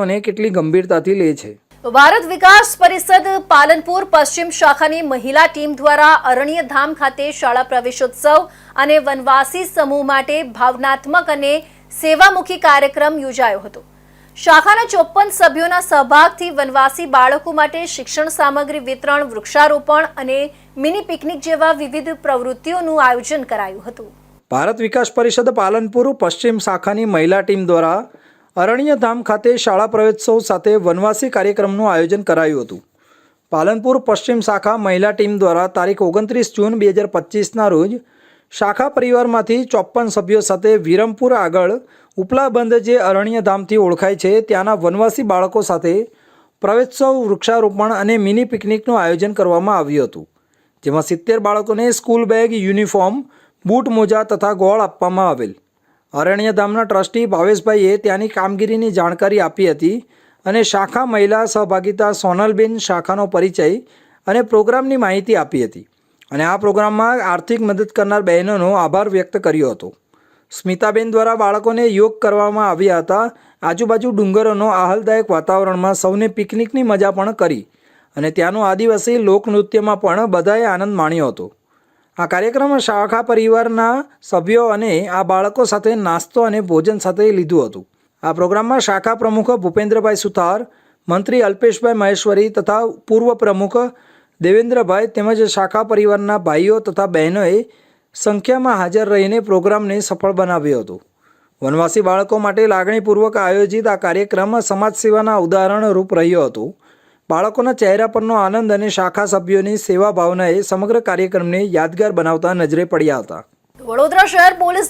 અને કેટલી ગંભીરતાથી લે છે. ભારત વિકાસ પરિષદ પાલનપુર પશ્ચિમ શાખાની મહિલા ટીમ દ્વારા અરણ્ય ધામ ખાતે શાળા પ્રવેશોત્સવ અને વનવાસી સમૂહ માટે ભાવનાત્મક અને સેવામુખી કાર્યક્રમ યોજાયો હતો. શાખાના ચોપન સભ્યોના સહભાગથી વનવાસી બાળકો માટે શિક્ષણ સામગ્રી વિતરણ વૃક્ષારોપણ અને મિની પિકનિક જેવા વિવિધ પ્રવૃત્તિઓનું આયોજન કરાયું હતું. ભારત વિકાસ પરિષદ પાલનપુર પશ્ચિમ શાખાની મહિલા ટીમ દ્વારા અરણ્યધામ ખાતે શાળા પ્રવેશોત્સવ સાથે વનવાસી કાર્યક્રમનું આયોજન કરાયું હતું. પાલનપુર પશ્ચિમ શાખા મહિલા ટીમ દ્વારા તારીખ ઓગણત્રીસ જૂન બે હજાર પચીસના રોજ શાખા પરિવારમાંથી ચોપ્પન સભ્યો સાથે વિરમપુર આગળ ઉપલાબંધ જે અરણ્યધામથી ઓળખાય છે, ત્યાંના વનવાસી બાળકો સાથે પ્રવેશોત્સવ, વૃક્ષારોપણ અને મિની પિકનિકનું આયોજન કરવામાં આવ્યું હતું. જેમાં સિત્તેર બાળકોને સ્કૂલ બેગ, યુનિફોર્મ, બૂટ મોજા તથા ગોળ આપવામાં આવેલ. અરણ્યધામના ટ્રસ્ટી ભાવેશભાઈએ ત્યાંની કામગીરીની જાણકારી આપી હતી અને શાખા મહિલા સહભાગિતા સોનલબેન શાખાનો પરિચય અને પ્રોગ્રામની માહિતી આપી હતી. અને આ પ્રોગ્રામમાં આર્થિક મદદ કરનાર બહેનોનો આભાર વ્યક્ત કર્યો હતો. સ્મિતાબેન દ્વારા બાળકોને યોગ કરવામાં આવ્યા હતા. આજુબાજુ ડુંગરોનો આહલાદાયક વાતાવરણમાં સૌને પિકનિકની મજા પણ કરી. અને ત્યાંનું આદિવાસી લોકનૃત્યમાં પણ બધાએ આનંદ માણ્યો હતો. આ કાર્યક્રમમાં શાખા પરિવારના સભ્યો અને આ બાળકો સાથે નાસ્તો અને ભોજન સાથે લીધું હતું. આ પ્રોગ્રામમાં શાખા પ્રમુખ ભૂપેન્દ્રભાઈ સુથાર, મંત્રી અલ્પેશભાઈ મહેશ્વરી તથા પૂર્વ પ્રમુખ દેવેન્દ્રભાઈ તેમજ શાખા પરિવારના ભાઈઓ તથા બહેનોએ સંખ્યામાં હાજર રહીને પ્રોગ્રામને સફળ બનાવ્યો હતો. વનવાસી બાળકો માટે લાગણીપૂર્વક આયોજિત આ કાર્યક્રમ સમાજ સેવાના ઉદાહરણ રૂપ રહ્યો હતો. બાળકોના ચહેરા પરનો આનંદ અને શાખા સભ્યોની સેવા ભાવના એ સમગ્ર કાર્યક્રમને યાદગાર બનાવતા નજરે પડ્યા હતા. વડોદરા શહેર પોલીસ